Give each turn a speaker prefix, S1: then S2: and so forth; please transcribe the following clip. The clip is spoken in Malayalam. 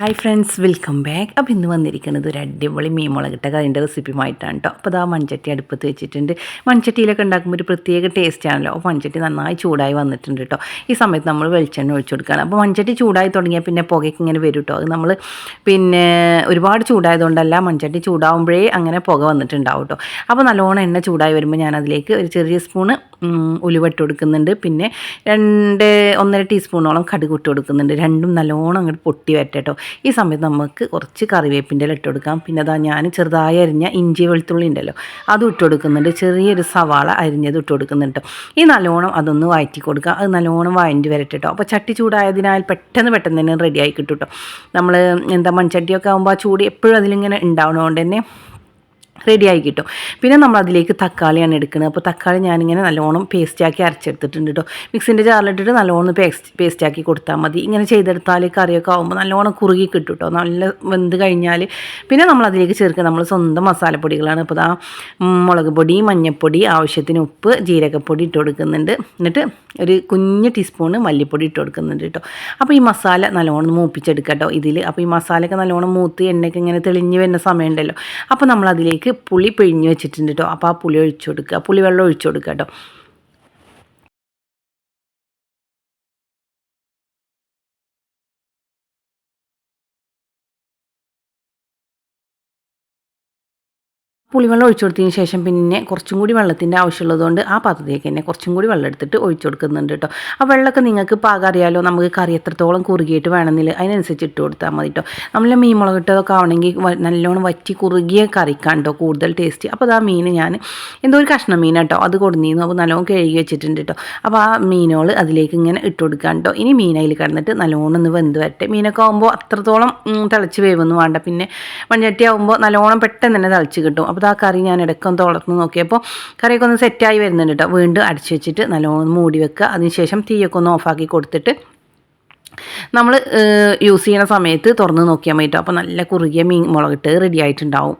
S1: ഹായ് ഫ്രണ്ട്സ് വെൽക്കം ബാക്ക് അപ്പോൾ ഇന്ന് വന്നിരിക്കുന്നത് ഒരു അടിപൊളി മീൻ മുളകിട്ട അതിന്റെ റെസിപ്പിയുമായിട്ടാണ് കേട്ടോ അപ്പോൾ അതാ മൺചട്ടി അടുപ്പത്ത് വെച്ചിട്ടുണ്ട്. മൺചട്ടിയിലൊക്കെ ഉണ്ടാക്കുമ്പോൾ ഒരു പ്രത്യേക ടേസ്റ്റ് ആണല്ലോ. അപ്പോൾ മൺചട്ടി നന്നായി ചൂടായി വന്നിട്ടുണ്ട് കേട്ടോ ഈ സമയത്ത് നമ്മൾ വെളിച്ചെണ്ണ ഒഴിച്ചു കൊടുക്കുകയാണ്. അപ്പോൾ മൺചട്ടി ചൂടായി തുടങ്ങിയാൽ പിന്നെ പുകയ്ക്ക് ഇങ്ങനെ വരും കേട്ടോ അത് നമ്മൾ പിന്നെ ഒരുപാട് ചൂടായതുകൊണ്ടല്ല മൺചട്ടി ചൂടാവുമ്പോഴേ അങ്ങനെ പുക വന്നിട്ടുണ്ടാവും കേട്ടോ അപ്പോൾ നല്ലോണം എണ്ണ ചൂടായി വരുമ്പോൾ ഞാൻ അതിലേക്ക് ഒരു ചെറിയ സ്പൂണ് ഉലുവ ഇട്ട് കൊടുക്കുന്നുണ്ട്. പിന്നെ രണ്ട് ഒന്നര ടീസ്പൂണോളം കടുക് ഇട്ട് കൊടുക്കുന്നുണ്ട്. രണ്ടും നല്ലോണം അങ്ങോട്ട് പൊട്ടി വരട്ടെ കേട്ടോ ഈ സമയത്ത് നമുക്ക് കുറച്ച് കറിവേപ്പിന്റെ ഇട്ട് കൊടുക്കാം. പിന്നെ അതാ ഞാൻ ചെറുതായി അരിഞ്ഞ ഇഞ്ചി വെളുത്തുള്ളി ഉണ്ടല്ലോ അതും ഇട്ട് കൊടുക്കുന്നുണ്ട്. ചെറിയൊരു സവാള അരിഞ്ഞത് ഇട്ട് കൊടുക്കുന്നുണ്ട് ഈ നല്ലോണം അതൊന്ന് വഴറ്റി കൊടുക്കുക. അത് നല്ലോണം വഴറ്റി വരട്ടെ കേട്ടോ അപ്പോൾ ചട്ടി ചൂടായതിനാൽ പെട്ടെന്ന് പെട്ടെന്ന് തന്നെ റെഡി ആയി കിട്ടും കേട്ടോ നമ്മൾ എന്താ മൺചട്ടിയൊക്കെ ആകുമ്പോൾ ആ ചൂട് എപ്പോഴും അതിലിങ്ങനെ ഉണ്ടാവണതുകൊണ്ട് തന്നെ റെഡിയായി കിട്ടും പിന്നെ നമ്മൾ അതിലേക്ക് തക്കാളിയാണ് എടുക്കുന്നത് അപ്പോൾ തക്കാളി ഞാനിങ്ങനെ നല്ലോണം പേസ്റ്റാക്കി അരച്ചെടുത്തിട്ടുണ്ട് കേട്ടോ മിക്സിന്റെ ജാറിലിട്ടിട്ട് നല്ലോണം പേസ്റ്റ് പേസ്റ്റാക്കി കൊടുത്താൽ മതി. ഇങ്ങനെ ചെയ്തെടുത്താൽ കറിയൊക്കെ ആകുമ്പോൾ നല്ലോണം കുറുകി കിട്ടും കേട്ടോ നല്ല വെന്ത് കഴിഞ്ഞാൽ പിന്നെ നമ്മൾ അതിലേക്ക് ചേർക്കുക. നമ്മൾ സ്വന്തം മസാലപ്പൊടികളാണ്. അപ്പോൾ ആ മുളക് പൊടി മഞ്ഞൾപ്പൊടി ആവശ്യത്തിന് ഉപ്പ് ജീരകപ്പൊടി ഇട്ട് കൊടുക്കുന്നുണ്ട്. എന്നിട്ട് ഒരു കുഞ്ഞ് ടീസ്പൂണ് മല്ലിപ്പൊടി ഇട്ട് കൊടുക്കുന്നുണ്ട് കേട്ടോ അപ്പോൾ ഈ മസാല നല്ലോണം മൂപ്പിച്ചെടുക്കാം കേട്ടോ ഇതിൽ. അപ്പോൾ ഈ മസാലയൊക്കെ നല്ലോണം മൂത്ത് എണ്ണയൊക്കെ ഇങ്ങനെ തെളിഞ്ഞ് വരുന്ന സമയമുണ്ടല്ലോ. അപ്പോൾ നമ്മൾ അതിലേക്ക് പുളി പിഴിഞ്ഞ് വെച്ചിട്ടുണ്ട് കേട്ടോ അപ്പോൾ ആ പുളി ഒഴിച്ചു കൊടുക്കുക. പുളി വെള്ളം ഒഴിച്ചു കൊടുക്കുക കേട്ടോ പുളിവെള്ളം ഒഴിച്ചു കൊടുത്തതിന് ശേഷം പിന്നെ കുറച്ചും കൂടി വെള്ളത്തിന്റെ ആവശ്യമുള്ളതുകൊണ്ട് ആ പാത്രത്തിലേക്ക് തന്നെ കുറച്ചും കൂടി വെള്ളം എടുത്തിട്ട് ഒഴിച്ചു കൊടുക്കുന്നുണ്ട് കേട്ടോ. ആ വെള്ളമൊക്കെ നിങ്ങൾക്ക് പാകം അറിയാലോ? നമുക്ക് കറി എത്രത്തോളം കുറുകിയിട്ട് വേണമെങ്കിൽ അതിനനുസരിച്ച് ഇട്ട് കൊടുത്താൽ മതി കേട്ടോ. നമ്മൾ മീൻ മുളക് ഇട്ടതൊക്കെ ആവണമെങ്കിൽ നല്ലോണം വറ്റി കുറുകിയ കറിക്കാണ് കേട്ടോ കൂടുതൽ ടേസ്റ്റ്. അപ്പോൾ അത് ആ മീൻ ഞാൻ എന്തോ ഒരു കഷ്ണം മീൻ കേട്ടോ. അത് കൊടുന്നിരുന്നു. അപ്പോൾ നല്ലോണം കഴുകി വെച്ചിട്ടുണ്ട് കേട്ടോ. അപ്പോൾ ആ മീനോൾ അതിലേക്ക് ഇങ്ങനെ ഇട്ട് കൊടുക്കാൻ കേട്ടോ. ഇനി മീൻ അതിൽ കിടന്നിട്ട് നല്ലോണം ഒന്ന് വെന്ത് വരട്ടെ. മീനൊക്കെ ആകുമ്പോൾ അത്രത്തോളം തിളച്ച് വേവൊന്നും വേണ്ട. പിന്നെ മൺചട്ടി ആകുമ്പോൾ നല്ലോണം പെട്ടെന്ന് തന്നെ തിളച്ച് കിട്ടും. അപ്പോൾ ആ കറി ഞാൻ ഇടയ്ക്കൊന്ന് തുളർന്ന് നോക്കിയപ്പോൾ കറിയൊക്കെ ഒന്ന് സെറ്റായി വരുന്നുണ്ട് കേട്ടോ വീണ്ടും അടിച്ചു വെച്ചിട്ട് നല്ലോണം മൂടി വെക്കുക. അതിനുശേഷം തീയൊക്കെ ഒന്ന് ഓഫാക്കി കൊടുത്തിട്ട് നമ്മൾ യൂസ് ചെയ്യുന്ന സമയത്ത് തുറന്ന് നോക്കിയാൽ മതി അപ്പോൾ നല്ല കുറുകിയ മീൻ മുളകിട്ട് റെഡി ആയിട്ടുണ്ടാവും.